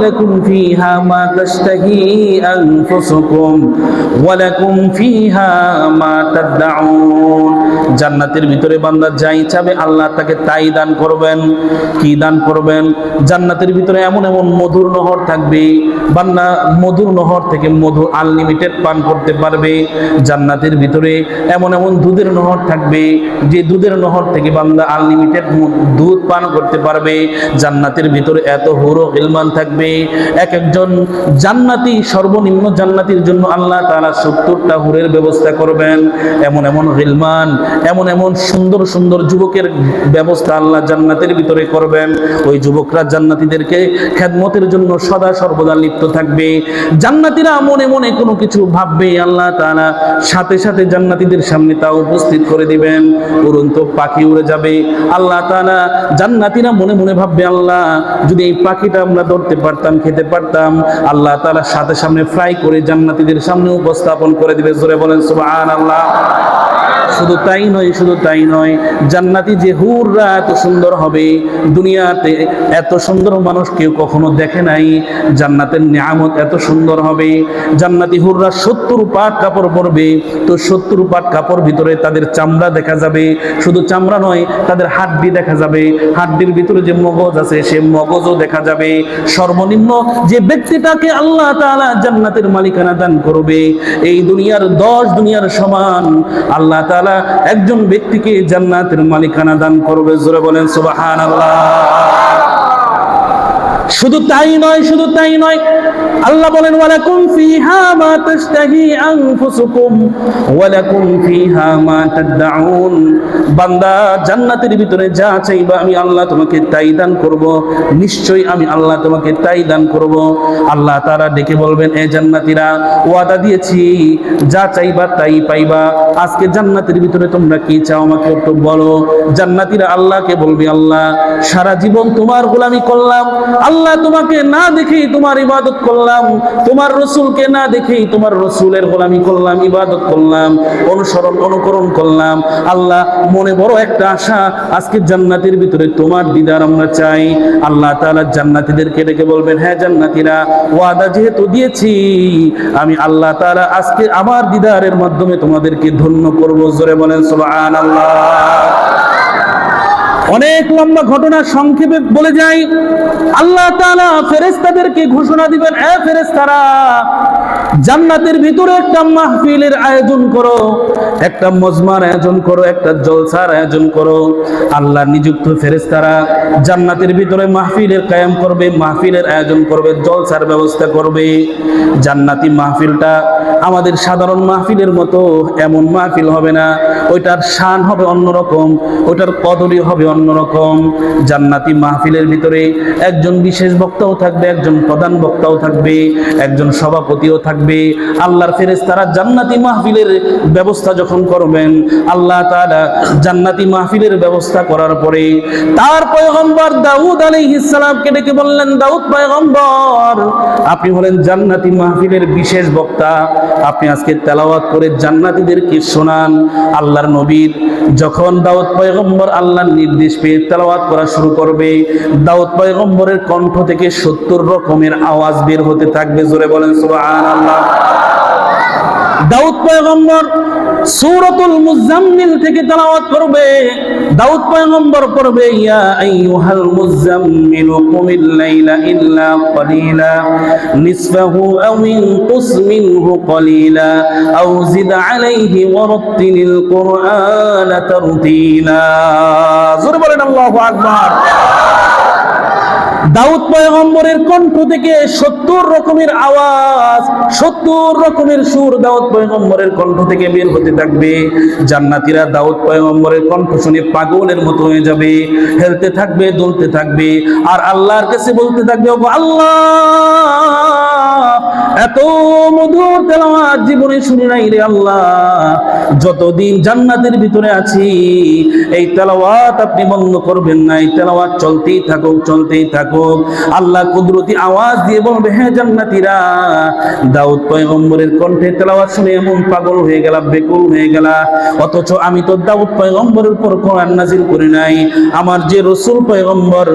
لكم فيها ما تشتهي أنفسكم ولكم فيها ما تدعون জান্নাতের ভিতরে বান্দা যাই চাবে আল্লাহ তাকে তাই দান করবেন কি দান করবেন জান্নাতের ভিতরে এমন এমন মধুর নহর থাকবে বান্দা মধুর নহর থেকে মধু আনলিমিটেড পান করতে পারবে জান্নাতের ভিতরে এমন এমন দুধের নহর থাকবে যে দুধের নহর থেকে বান্দা আনলিমিটেড দুধ পান করতে পারবে জান্নাতের ভিতরে এত হুরো ইলমান থাকবে এক একজন জান্নাতি, সর্বনিম্ন জান্নাতির জন্য আল্লাহ তাআলা সত্তরটা হুরের ব্যবস্থা করবেন। এমন এমন রিলমান, এমন এমন সুন্দর সুন্দর যুবকের ব্যবস্থা আল্লাহ জান্নাতের ভিতরে করবেন। ওই যুবকরা জান্নাতীদেরকে খেদমতের জন্য সদা সর্বদা লিপ্ত থাকবে। জান্নাতীরা মনে মনে কোনো কিছু ভাববে, আল্লাহ তাআলা সাথে সাথে জান্নাতীদের সামনে তা উপস্থিত করে দিবেন। উড়ন্ত পাখি উড়ে যাবে। আল্লাহ তাআলা জান্নাতীরা মনে মনে ভাববে, আল্লাহ যদি এই পাখিটা আমরা ধরতে পারতাম খেতে পারতাম। আল্লাহ তাআলা সাথে সামনে ফ্রাই করে জান্নাতীদের সামনে উপস্থাপন করে দিবে। জোরে বলেন, সুবহানাল্লাহ। শুধু তাই নয়, শুধু তাই নয়, জান্নাতি যে হুররা এত সুন্দর হবে, দুনিয়াতে এত সুন্দর মানুষ কেউ কখনো দেখে নাই। জান্নাতের নিয়ামত এত সুন্দর হবে। জান্নাতি হুররা সত্তর পাট কাপড় পরবে, তো সত্তর পাট কাপড় ভিতরে তাদের চামড়া দেখা যাবে। শুধু চামড়া নয়, তাদের হাড্ডি দেখা যাবে। হাড্ডির ভিতরে যে মগজ আছে, সে মগজও দেখা যাবে। সর্বনিম্ন যে ব্যক্তিটাকে আল্লাহ তাআলা জান্নাতের মালিকানা দান করবে, এই দুনিয়ার দশ দুনিয়ার সমান আল্লাহ তাআলা একজন ব্যক্তিকে জান্নাতের মালিকানা দান করবে। জোরে বলেন, সুবহানাল্লাহ। শুধু তাই নয়, শুধু তাই নয়। আল্লাহ বলেন, ওয়ালাকুম ফিহা মা তাশতাহি আনফুসুকুম, ওয়ালাকুম ফিহা মা তাদউন বান্দা, জান্নাতের ভিতরে যা চাইবা আমি আল্লাহ তোমাকে তাই দান করব। নিশ্চয়ই আমি আল্লাহ তোমাকে তাই দান করব। আল্লাহ তাআলা ডেকে বলবেন, এ জান্নাতীরা, ওয়াদা দিয়েছি, যা চাইবা তাই পাইবা। আজকে জান্নাতের ভিতরে তোমরা কি চাও আমাকে একটু বলো? জান্নাতীরা আল্লাহকে বলবে, আল্লাহ, সারা জীবন তোমার গোলামি করলাম। আল্লাহ তোমাকে না দেখেই তোমার ইবাদত করলাম, তোমার রসুলকে না দেখেই তোমার রসুলের গোলামি করলাম, ইবাদত করলাম, অনুসরণ, অনুকরণ করলাম। আল্লাহ, মনে বড় একটা আশা, আজকে জান্নাতের ভিতরে তোমার দিদার আমরা চাই। আল্লাহ তাআলা জান্নাতীদেরকে ডেকে বলবেন হ্যাঁ জান্নাতীরা, ওয়াদা যেহেতু দিয়েছি, আমি আল্লাহ তাআলা আজকে আমার দিদারের মাধ্যমে তোমাদেরকে ধন্য করব। জোরে বলেন, সুবহানাল্লাহ। অনেক লম্বা ঘটনা সংক্ষেপে বলে যাই। আল্লাহ তাআলা ফেরেশতাদেরকে ঘোষণা দিবেন, এ ফেরেশতারা, জান্নাতের ভিতরে একটা মাহফিলের আয়োজন করো, একটা মজমার আয়োজন করো, একটা জলসার আয়োজন করো। আল্লাহ নিযুক্ত ফেরেশতারা জান্নাতের ভিতরে মাহফিলের কায়াম করবে, মাহফিলের আয়োজন করবে, জলসার ব্যবস্থা করবে। জান্নাতি মাহফিলটা আমাদের সাধারণ মাহফিলের মতো এমন মাহফিল হবে না। ওইটার শান হবে অন্যরকম, ওইটার কদরি হবে অন্যরকম জান্নাতি মাহফিলের ভিতরে একজন বিশেষ বক্তাও থাকবে, একজন প্রধান বক্তাও থাকবে, একজন সভাপতিও থাকবে। আল্লাহর ফেরেশতারা জান্নাতি মাহফিলের ব্যবস্থা যখন করবেন, আল্লাহ তাআলা জান্নাতি মাহফিলের ব্যবস্থা করার পরে তার পয়গম্বর দাউদ আলাইহিস সালামকে ডেকে বললেন, দাউদ পয়গম্বর, আপনি হলেন জান্নাতি মাহফিলের বিশেষ বক্তা। আপনি আজকে তেলাওয়াত করে জান্নাতীদেরকে শোনান। আল্লাহর নবীর যখন দাউদ পয়গম্বর আল্লাহর নির্দেশ পেয়ে তেলাওয়াত করা শুরু করবে। দাউদ পয়গম্বরের কণ্ঠ থেকে সত্তর রকমের আওয়াজ বের হতে থাকবে। জোরে বলেন, সুবহানাল্লাহ। দাউদ পয়গম্বর সূরাতুল মুজাম্মিল থেকে তেলাওয়াত করবে। দাউদ পয়গম্বর করবে ইয়া আইয়ুহাল মুজাম্মিল কুমিল লাইলা ইল্লা কলিলা, নিসফাহু আও ইনকুস মিনহু কলিলা, আও জিদ আলাইহি ওয়ারাত্তিলিল কুরআনা তারতিলা। জোরে বলেন আল্লাহু আকবার। দাউদ পয়গম্বরের কণ্ঠ থেকে সত্তর রকমের আওয়াজ, সত্তর রকমের সুর দাউদ পয়গম্বরের কণ্ঠ থেকে বের হতে থাকবে। জান্নাতিরা দাউদ পয়গম্বরের কণ্ঠ শুনে পাগলের মতো হয়ে যাবে, হেলতে থাকবে, দুলতে থাকবে, আর আল্লাহর কাছে বলতে থাকবে আল্লাহ এত মধুর তেলাওয়াত জীবনে শুনি নাই রে আল্লাহ। যতদিন জান্নাতের ভিতরে আছি, এই তেলাওয়াত আপনি বন্ধ করবেন না, এই তেলাওয়াত চলতেই থাকুক চলতেই থাকুক। আল্লাহ কুদরতি আওয়াজ দিয়ে বলবে হ্যাঁ জান্নাতীরা, দাউদ পয়গম্বরের কণ্ঠে তেলাওয়াত শুনে এমন পাগল হয়ে গেলাম বেকুল হয়ে গেলা। অথচ আমি তো দাউদ পয়গম্বরের উপর কোরআন নাজিল করি নাই। আমার যে রসুল পয়গম্বর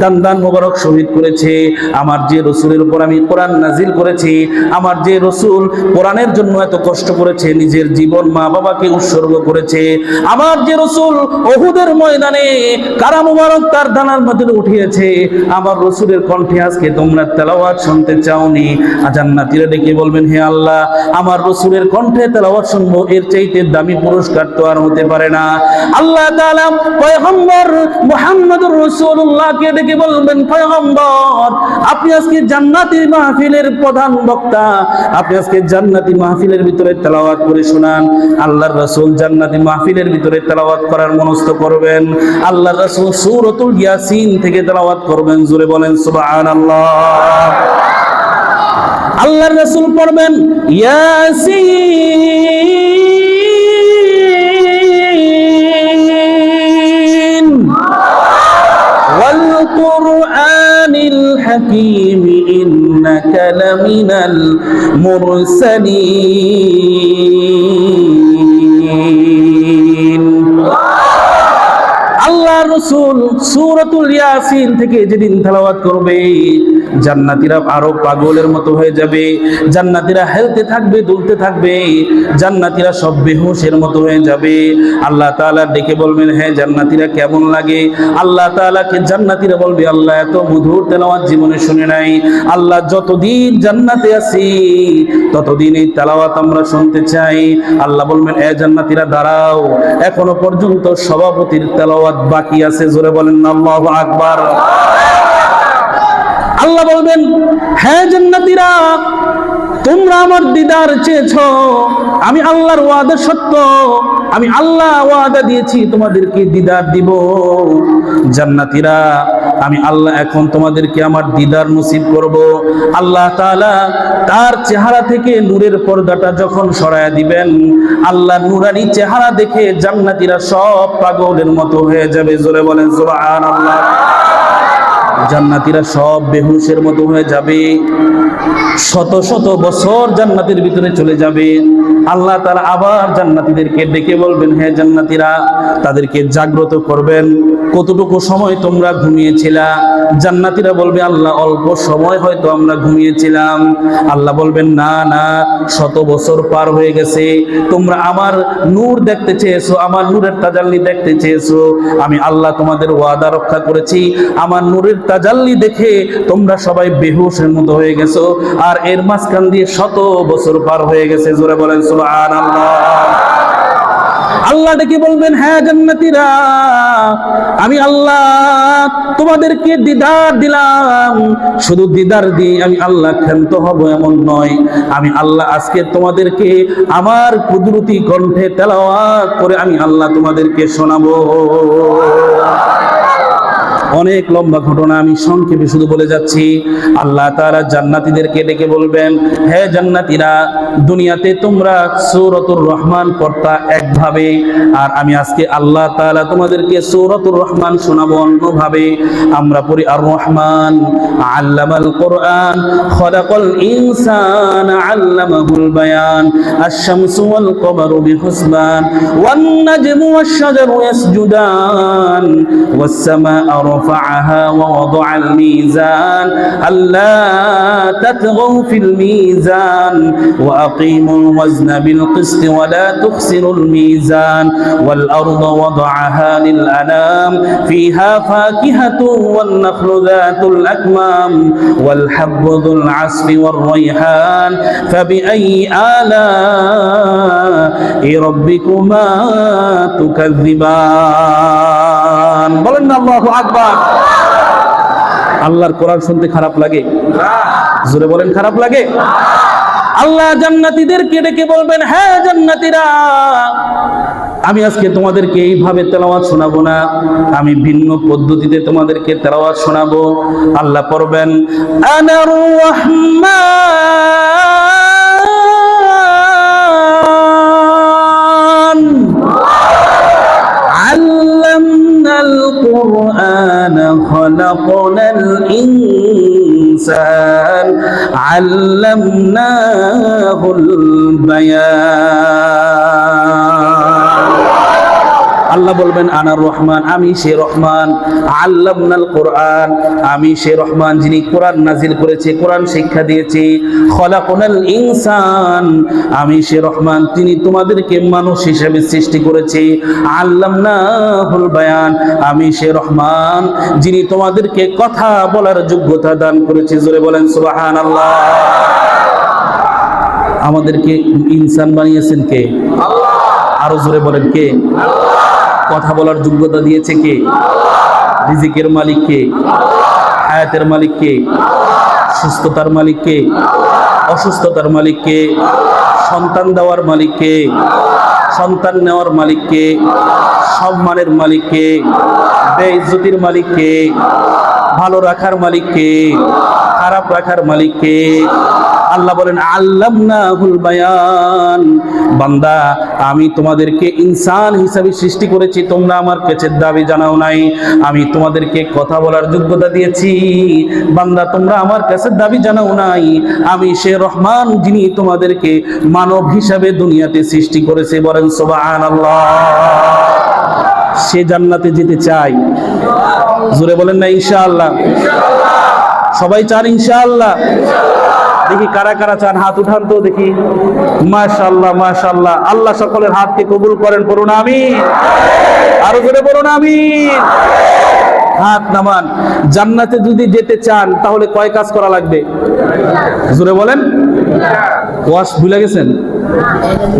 দান দান মোবারক শহীদ করেছে, আমার যে রসুলের উপর আমি কোরআন নাজিল করেছি আমার যে রসুল কোরআনের জন্য এত কষ্ট করেছে, নিজের জীবন মা বাবাকে উৎসর্গ করেছে, আমার যে রসুল ওহুদের ময়দানে কারা মুবারক তার দানার মধ্যে উঠিয়েছে, আমার রসুলের কণ্ঠে আজকে তোমরা তেলাওয়াত শুনতে চাওনি। জান্নাতীরা ডেকে বলবেন, হে আল্লাহ, আমার রসুলের কণ্ঠে তেলাওয়াত শুনব, এর চাইতে দামি পুরস্কার তো আর হতে পারে না। আল্লাহ তাআলা পয়গম্বর মুহাম্মদুর রাসূলুল্লাহকে ডেকে বলবেন, পয়গম্বর, আপনি আজকে জান্নাতি মাহফিলের প্রধান বক্তা আপনি আজকে জান্নাতি মাহফিলের ভিতরে তেলাওয়াত করে শোনান আল্লাহর রাসূল জান্নাতি মাহফিলের ভিতরে তেলাওয়াত করার মনস্থ করবেন আল্লাহর রাসূল সূরাতুল ইয়াসিন থেকে তেলাওয়াত করবেন জোরে বলেন সুবহানাল্লাহ আল্লাহর রাসূল পড়বেন ইয়াসিন والقرآن الحكيم إنك لمن المرسلين আল্লাহ রসুল সূরাতুল ইয়াসিন থেকে যেদিন তেলাওয়াত করবে জান্নাতীরা আরও পাগলের মতো হয়ে যাবে, জান্নাতীরা হেলতে থাকবে, দুলতে থাকবে, জান্নাতীরা সব বেহুশের মতো হয়ে যাবে। আল্লাহ তাআলা ডেকে বলবেন হ্যাঁ জান্নাতীরা কেমন লাগে? আল্লাহ তাআলাকে জান্নাতীরা বলবে, আল্লাহ এত মধুর তেলাওয়াত জীবনে শুনে নাই। আল্লাহ যতদিন জান্নাতে আছি, ততদিন এই তেলাওয়াত আমরা শুনতে চাই। আল্লাহ বলবেন, এ জান্নাতীরা, দাঁড়াও। এখনও পর্যন্ত সভাপতির তেলাওয়াত বাকি আছে। জোরে বলেন, আল্লাহু আকবার। আল্লাহ বলবেন হ্যাঁ জান্নাতীরা, তোমরা আমার দিদার চেয়েছ। আমি আল্লাহর ওয়াদা সত্য। আমি আল্লাহ ওয়াদা দিয়েছি, তোমাদেরকে দিদার দিব। জান্নাতীরা, আমি আল্লাহ এখন তোমাদেরকে আমার দিদার নসিব করব। আল্লাহ তাআলা তার চেহারা থেকে নূরের পর্দাটা যখন সরায়া দিবেন, আল্লাহ নুরানি চেহারা দেখে জান্নাতীরা সব পাগলের মতো হয়ে যাবে। জোরে বলেন, সুবহানাল্লাহ। জান্নাতীরা সব বেহুশের মতো হয়ে যাবে। শত শত বছর জান্নাতের ভিতরে চলে যাবে। আল্লাহ তারা আবার জান্নাতীদেরকে ডেকে বলবেন হ্যাঁ জান্নাতীরা, তাদেরকে জাগ্রত করবেন। কতটুকু সময় তোমরা ঘুমিয়েছিলা? জান্নাতীরা বলবে, আল্লাহ, অল্প সময় হয়তো আমরা ঘুমিয়েছিলাম। আল্লাহ বলবেন, না না, শত বছর পার হয়ে গেছে। তোমরা আমার নূর দেখতে চেয়েছো, আমার নূরের তাজাল্লি দেখতে চেয়েছো। আমি আল্লাহ তোমাদের ওয়াদা রক্ষা করেছি। আমার নূরের তাজাল্লি দেখে তোমরা সবাই বেহুশের মতো হয়ে গেছো। আর এর মাঝখান দিয়ে শত বছর পার হয়ে গেছে। জোরে বলেন, সুবহানাল্লাহ। আল্লাহ আল্লাহ ডেকে বলবেন হ্যাঁ জান্নাতীরা, আমি আল্লাহ তোমাদেরকে দিদার দিলাম। শুধু দিদার দিয়ে আমি আল্লাহ ক্ষান্ত হব এমন নয়। আমি আল্লাহ আজকে তোমাদেরকে আমার কুদরতি কণ্ঠে তেলাওয়াত করে আমি আল্লাহ তোমাদেরকে শোনাবো। অনেক লম্বা ঘটনা, আমি সংক্ষেপে শুধু বলে যাচ্ছি। আল্লাহ তারা জান্নাতীদেরকে ডেকে বলবেন, হে জান্নাতীরা, দুনিয়াতে তোমরা সৌরতুর রহমান কর্তা একভাবে, আর আমি আজকে আল্লাহ তাআলা তোমাদেরকে সৌরতুর রহমান শোনাবো অন্যভাবে। আমরা পড়ি আর রহমান আল্লামাল কোরআন, খলাকাল ইনসান, আল্লামাহুল বায়ান, আশ-শামসু ওয়াল কমারু বিহুসবান ওয়ান নাজমু ওয়াশ-শাজারু ইয়াসজুদান ওয়াস-সামাa'u رفعها ووضع الميزان. ألا تطغوا في الميزان. وأقيموا الوزن بالقسط ولا تخسروا الميزان. والأرض وضعها للأنام. فيها فاكهة والنخل ذات الأكمام. والحب ذو العصف والريحان. فبأي آلاء ربكما تكذبان؟ বলেন না আল্লাহু আকবার। আল্লাহর কোরআন শুনতে খারাপ লাগে? জোরে বলেন, খারাপ লাগে? আল্লাহ জান্নাতীদেরকে ডেকে বলবেন হ্যাঁ জান্নাতীরা, আমি আজকে তোমাদেরকে এইভাবে তেলাওয়াত শোনাবো না। আমি ভিন্ন পদ্ধতিতে তোমাদেরকে তেলাওয়াত শোনাবো। আল্লাহ পড়বেন, আনার রহমান القرآن خلقنا الإنسان علمناه البيان আল্লাহ বলবেন আনার রহমান আমি সে রহমান। আল্লামনাল কোরআন আমি সে রহমান যিনি কোরআন নাজিল করেছে কোরআন শিক্ষা দিয়েছি। খলাকুনাল ইনসান আমি সে রহমান তিনি তোমাদেরকে মানুষ হিসেবে সৃষ্টি করেছি। আল্লামনাহুল বায়ান আমি সে রহমান যিনি তোমাদেরকে কথা বলার যোগ্যতা দান করেছে। জোরে বলেন সুবহানাল্লাহ। আমাদেরকে ইনসান বানিয়েছেন কে? আরও জোরে বলেন কে? কথা বলার যোগ্যতা দিয়েছে কে? রিজিকের মালিক কে? হায়াতের মালিক কে? সুস্থতার মালিক কে? অসুস্থতার মালিক কে? সন্তান দেওয়ার মালিক কে? সন্তান নেওয়ার মালিক কে? সম্মানের মালিক কে? বেইজ্জতির মালিক কে? ভালো রাখার মালিক কে খারাপ রাখার মালিক কে আল্লাহ বলেন, আল্লামনাহুল বায়ান। বান্দা, আমি তোমাদেরকে ইনসান হিসাবে সৃষ্টি করেছি, তোমরা আমার কাছে দাবি জানাও নাই। আমি তোমাদেরকে কথা বলার যোগ্যতা দিয়েছি। বান্দা, তোমরা আমার কাছে দাবি জানাও নাই। আমি সে রহমান যিনি তোমাদেরকে মানব হিসাবে দুনিয়াতে সৃষ্টি করেছে, বলেন, সুবহানাল্লাহ। সে জান্নাতে যেতে চাই জোরে বলেন না, ইনশাআল্লাহ। সবাই চান, ইনশাআল্লাহ। দেখি কারা কারা চান, হাত উঠান তো দেখি। মাশাল্লাহ মাশাল্লাহ আল্লাহ সকলের হাতকে কবুল করেন, পড়ুন আমি আরও জোরে পড়ুন আমি হাত নামান। জান্নাতে যদি যেতে চান, তাহলে কয় কাজ করা লাগবে? জোরে বলেন। ওয়াশ ভুলে গেছেন?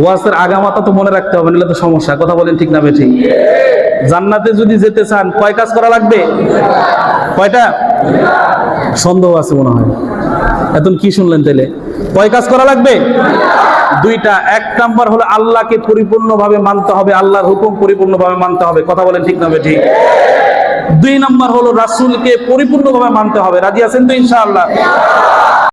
ওয়াসের আগামাতা তো মনে রাখতে হবে, নাহলে তো সমস্যা। কথা বলেন ঠিক না, বেঠিক। জান্নাতে যদি যেতে চান, কয় কাজ করা লাগবে? কয়টা? সন্দেহ আছে মনে হয়। এখন কি শুনলেন তাহলে কয় কাজ করা লাগবে? দুইটা। এক নাম্বার হলো আল্লাহকে পরিপূর্ণভাবে মানতে হবে, আল্লাহর হুকুম পরিপূর্ণভাবে মানতে হবে। কথা বলেন ঠিক না ঠিক? দুই নাম্বার হলো রাসূলকে পরিপূর্ণভাবে মানতে হবে। রাজি আছেন তো ইনশাআল্লাহ?